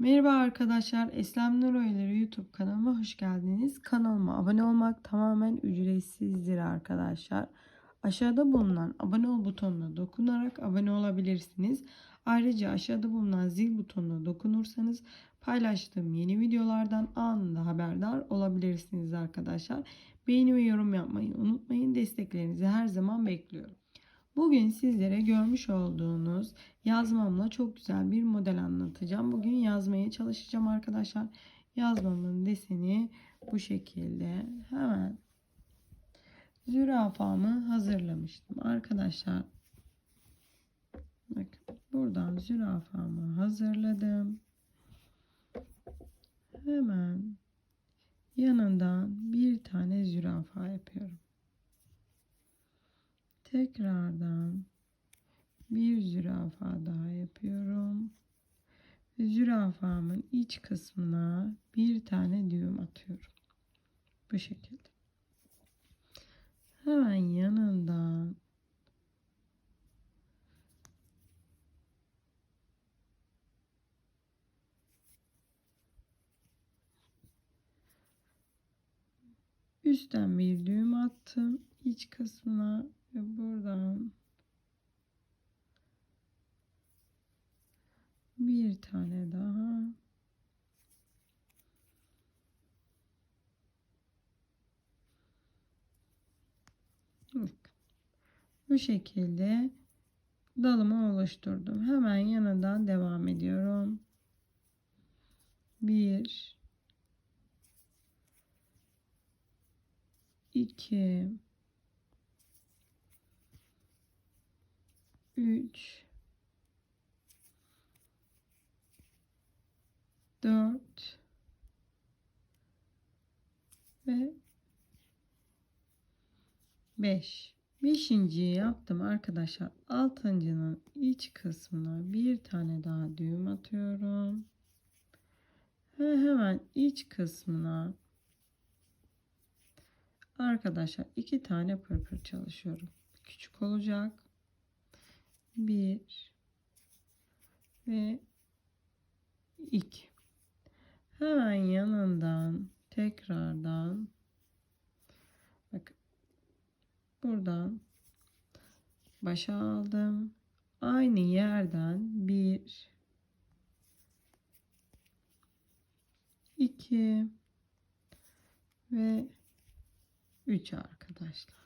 Merhaba arkadaşlar, Eslem Nur Oyları YouTube kanalıma hoş geldiniz. Kanalıma abone olmak tamamen ücretsizdir arkadaşlar. Aşağıda bulunan abone ol butonuna dokunarak abone olabilirsiniz. Ayrıca aşağıda bulunan zil butonuna dokunursanız paylaştığım yeni videolardan anında haberdar olabilirsiniz arkadaşlar. Beğeni ve yorum yapmayı unutmayın. Desteklerinizi her zaman bekliyorum. Bugün sizlere görmüş olduğunuz yazmamla çok güzel bir model anlatacağım. Bugün yazmaya çalışacağım arkadaşlar. Yazmamın deseni bu şekilde. Hemen zürafamı hazırlamıştım arkadaşlar. Bakın buradan zürafamı hazırladım. Hemen yanından bir tane zürafa yapıyorum. Tekrardan bir zürafa daha yapıyorum. Zürafamın iç kısmına bir tane düğüm atıyorum. Bu şekilde. Hemen yanından üstten bir düğüm attım iç kısmına ve buradan bir tane daha bu şekilde dalımı oluşturdum. Hemen yanından devam ediyorum. Bir, iki, üç, dört ve beş. Beşinciyi yaptım arkadaşlar. Altıncının iç kısmına bir tane daha düğüm atıyorum. Ve hemen iç kısmına arkadaşlar iki tane pırpır çalışıyorum. Küçük olacak. Bir ve iki. Hemen yanından tekrardan bakın buradan başa aldım. Aynı yerden bir iki ve üç arkadaşlar.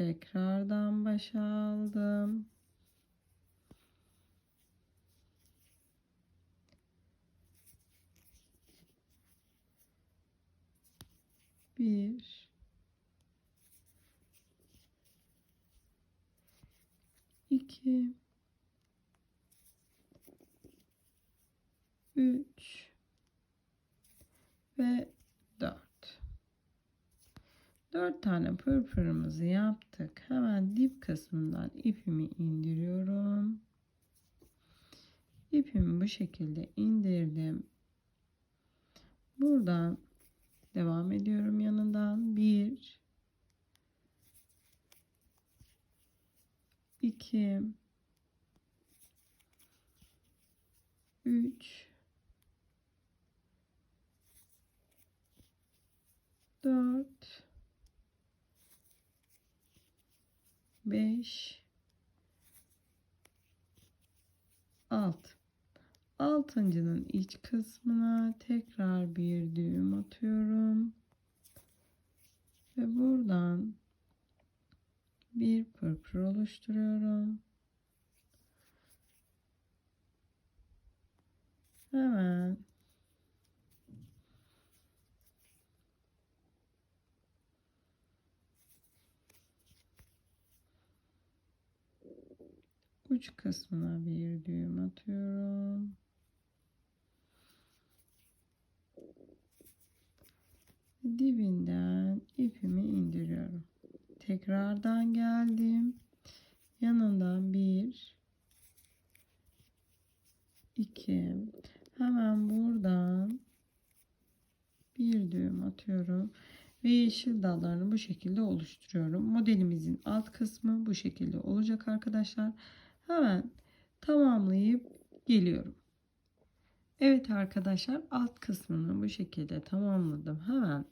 Tekrardan başa aldım. Bir. İki. Üç. Ve 4 tane pırpırımızı yaptık. Hemen dip kısmından ipimi indiriyorum. İpimi bu şekilde indirdim. Buradan devam ediyorum yanından. 1 2 3 4 beş, altı. Altıncının iç kısmına tekrar bir düğüm atıyorum. Ve buradan bir pırpır oluşturuyorum. Hemen uç kısmına bir düğüm atıyorum. dibinden ipimi indiriyorum. Tekrardan geldim. Yanından bir, iki, hemen buradan bir düğüm atıyorum ve yeşil dallarını bu şekilde oluşturuyorum. Modelimizin alt kısmı bu şekilde olacak arkadaşlar. Hemen tamamlayıp geliyorum. Evet arkadaşlar alt kısmını bu şekilde tamamladım. Hemen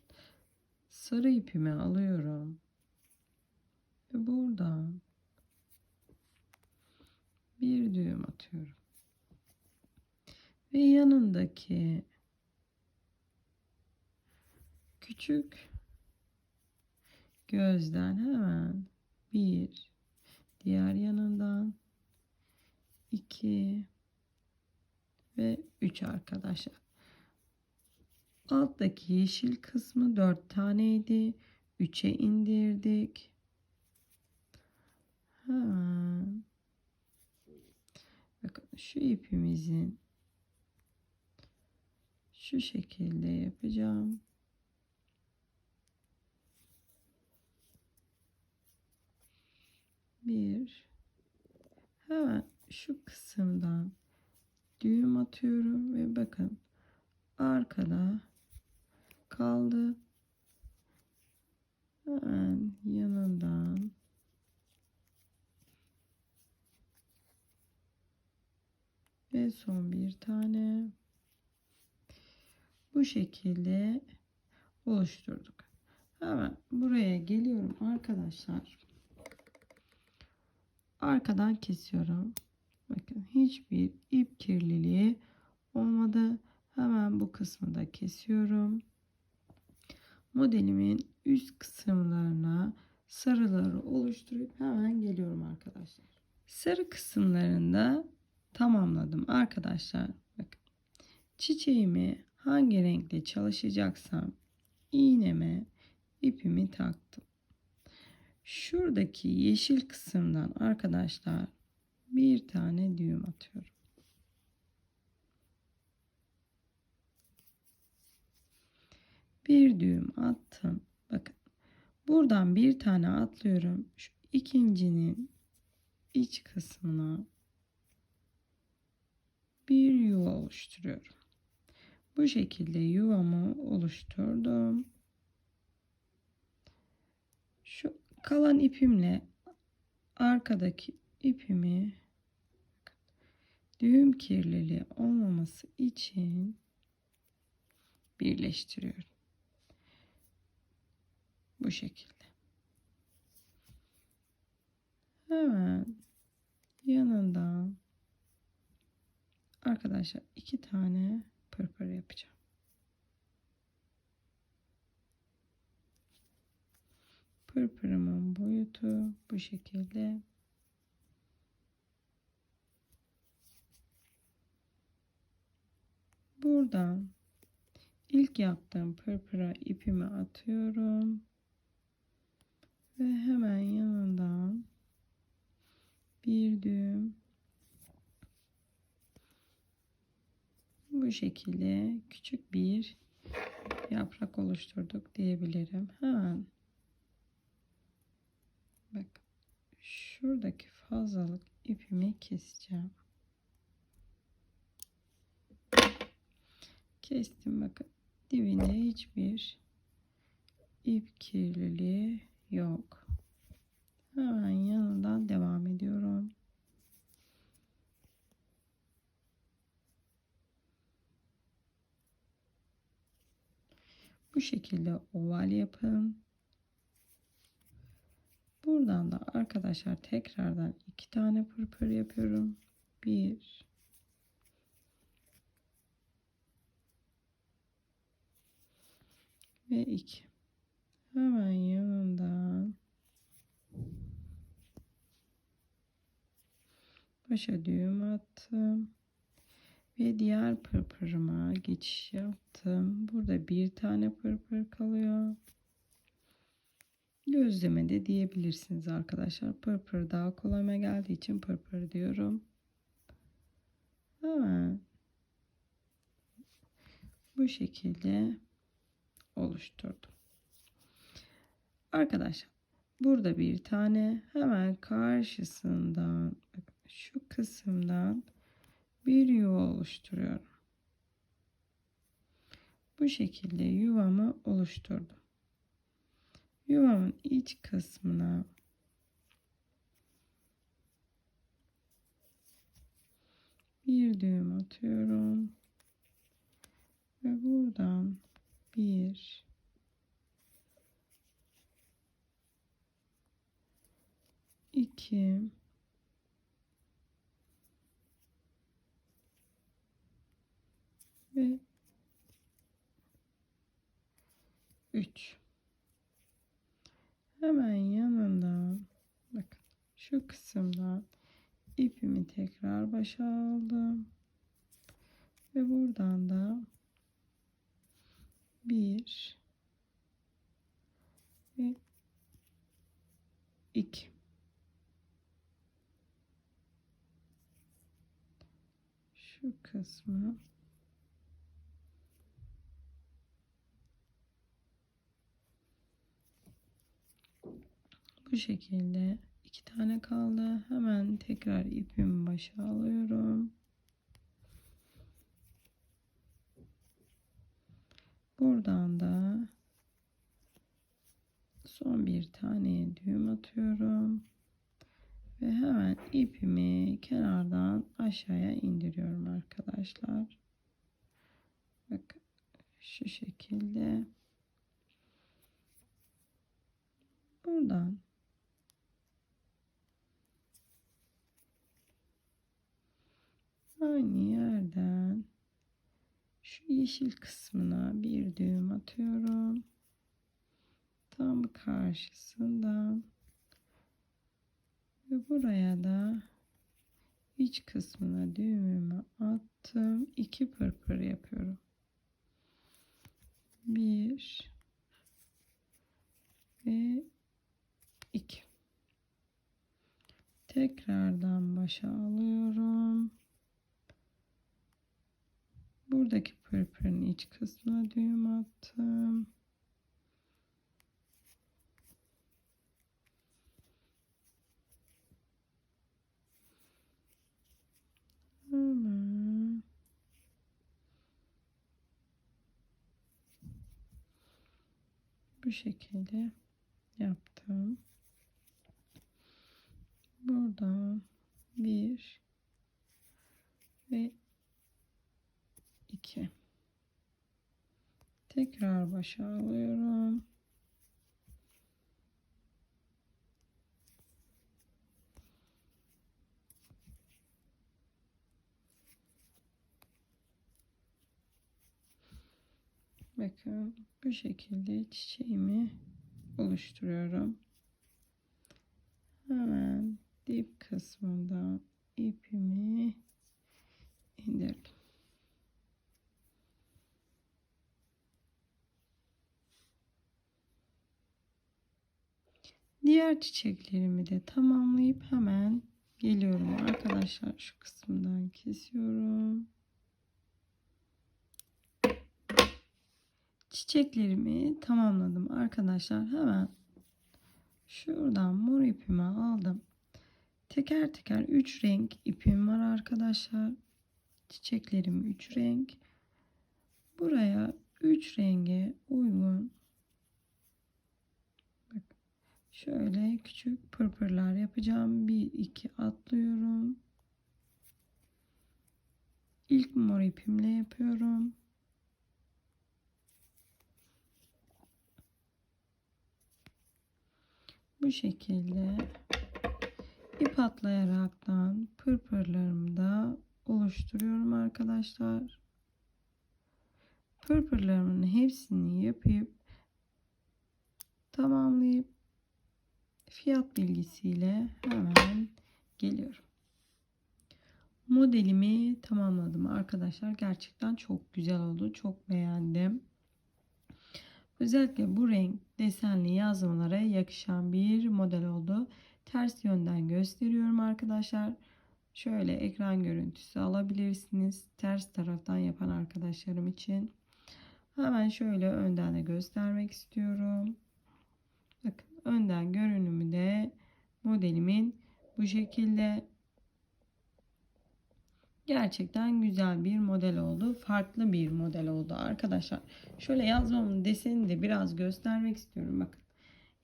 sarı ipimi alıyorum. Ve buradan bir düğüm atıyorum. Ve yanındaki küçük gözden hemen bir diğer yanından iki ve üç arkadaşlar. Alttaki yeşil kısmı dört taneydi. Üçe indirdik. Hemen bakın şu ipimizin şu şekilde yapacağım. Bir hemen şu kısımdan düğüm atıyorum ve bakın arkada kaldı. Hemen yanından ve son bir tane bu şekilde oluşturduk. Hemen buraya geliyorum arkadaşlar. Arkadan kesiyorum. Bakın hiçbir ip kirliliği olmadı. Hemen bu kısmı da kesiyorum. Modelimin üst kısımlarına sarıları oluşturup hemen geliyorum arkadaşlar. Sarı kısımlarında tamamladım arkadaşlar. Bakın çiçeğimi hangi renkle çalışacaksam iğneme ipimi taktım. Şuradaki yeşil kısımdan arkadaşlar bir tane düğüm atıyorum. Bir düğüm attım. Bakın. Buradan bir tane atlıyorum. Şu ikincinin iç kısmına bir yuva oluşturuyorum. Bu şekilde yuvamı oluşturdum. Şu kalan ipimle arkadaki ipimi düğüm kirliliği olmaması için birleştiriyorum. Bu şekilde. Hemen yanından arkadaşlar iki tane pırpır yapacağım. Pırpırımın boyutu bu şekilde. Buradan ilk yaptığım pırpıra ipimi atıyorum. Ve hemen yanından bir düğüm bu şekilde küçük bir yaprak oluşturduk diyebilirim. Hemen bak şuradaki fazlalık ipimi keseceğim. Kestim bakın. Dibinde hiçbir ip kirliliği yok. Hemen yanından devam ediyorum. Bu şekilde oval yapın. Buradan da arkadaşlar tekrardan iki tane pırpır yapıyorum. Bir ve 2. Hemen yanından başa düğüm attım ve diğer pırpırıma geçiş yaptım. Burada bir tane pırpır kalıyor. Gözleme de diyebilirsiniz arkadaşlar. Pırpır daha kolayma geldiği için pırpır diyorum. Hemen bu şekilde oluşturdum. Arkadaşlar burada bir tane hemen karşısından şu kısımdan bir yuva oluşturuyorum. Bu şekilde yuvamı oluşturdum. Yuvamın iç kısmına bir düğüm atıyorum. Ve buradan bir iki. Ve 3 hemen yanından bakın şu kısımdan ipimi tekrar başa aldım. Ve buradan da 1 ve 2 şu kısmı bu şekilde iki tane kaldı. Hemen tekrar ipimi başa alıyorum buradan da son bir tane düğüm atıyorum. Ve hemen ipimi kenardan aşağıya indiriyorum arkadaşlar. Bakın şu şekilde. Buradan aynı yerden yeşil kısmına bir düğüm atıyorum. Tam karşısından ve buraya da iç kısmına düğümümü attım. İki pırpır yapıyorum. Bir ve 2 tekrardan başa alıyorum buradaki pırpırın iç kısmına düğüm attım bu şekilde yaptım. Buradan bir ve iki. Tekrar başa alıyorum. Bakın bu şekilde çiçeğimi oluşturuyorum. Hemen dip kısmından ipimi indirdim. Diğer çiçeklerimi de tamamlayıp hemen geliyorum arkadaşlar. Şu kısımdan kesiyorum. Çiçeklerimi tamamladım arkadaşlar. Hemen şuradan mor ipimi aldım. Teker teker 3 renk ipim var arkadaşlar. Çiçeklerim 3 renk. Buraya 3 renge uygun Bak, şöyle küçük pırpırlar yapacağım. 1 2 atlıyorum. İlk mor ipimle yapıyorum. Bu şekilde ip atlayaraktan pırpırlarımı da oluşturuyorum arkadaşlar. Pırpırlarımın hepsini yapıp tamamlayıp fiyat bilgisiyle hemen geliyorum. Modelimi tamamladım arkadaşlar. Gerçekten çok güzel oldu. Çok beğendim. Özellikle bu renk desenli yazmalara yakışan bir model oldu. Ters yönden gösteriyorum arkadaşlar. Şöyle ekran görüntüsü alabilirsiniz. Ters taraftan yapan arkadaşlarım için. Hemen şöyle önden de göstermek istiyorum. Önden görünümü de modelimin bu şekilde gerçekten güzel bir model oldu. Farklı bir model oldu arkadaşlar. Şöyle yazmamın desenini de biraz göstermek istiyorum. Bakın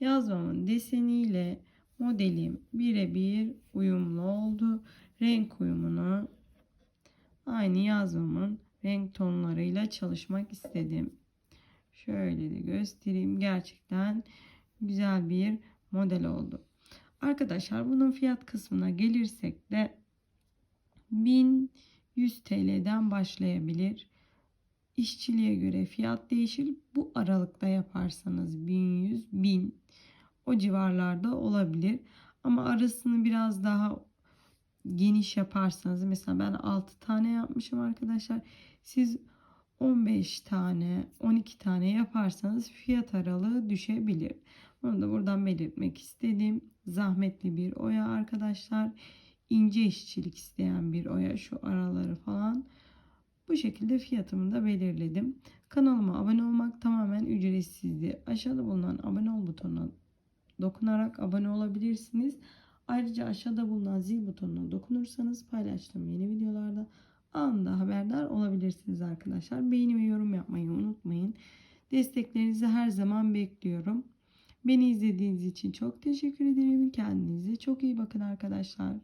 yazmamın deseniyle modelim birebir uyumlu oldu. Renk uyumunu aynı yazmamın renk tonlarıyla çalışmak istedim. Şöyle de göstereyim. Gerçekten güzel bir model oldu. Arkadaşlar bunun fiyat kısmına gelirsek de 1100 TL'den başlayabilir. İşçiliğe göre fiyat değişir. Bu aralıkta yaparsanız 1100 1000 o civarlarda olabilir. Ama arasını biraz daha geniş yaparsanız mesela ben 6 tane yapmışım arkadaşlar. Siz 15 tane 12 tane yaparsanız fiyat aralığı düşebilir. Onu da buradan belirtmek istedim. Zahmetli bir oya arkadaşlar. ince işçilik isteyen bir oya şu araları falan. Bu şekilde fiyatımı da belirledim. Kanalıma abone olmak tamamen ücretsizdi. Aşağıda bulunan abone ol butonuna dokunarak abone olabilirsiniz. Ayrıca aşağıda bulunan zil butonuna dokunursanız paylaştığım yeni videolarda anında haberdar olabilirsiniz arkadaşlar. Beğeni ve yorum yapmayı unutmayın. Desteklerinizi her zaman bekliyorum. Beni izlediğiniz için çok teşekkür ederim. Kendinize çok iyi bakın arkadaşlar.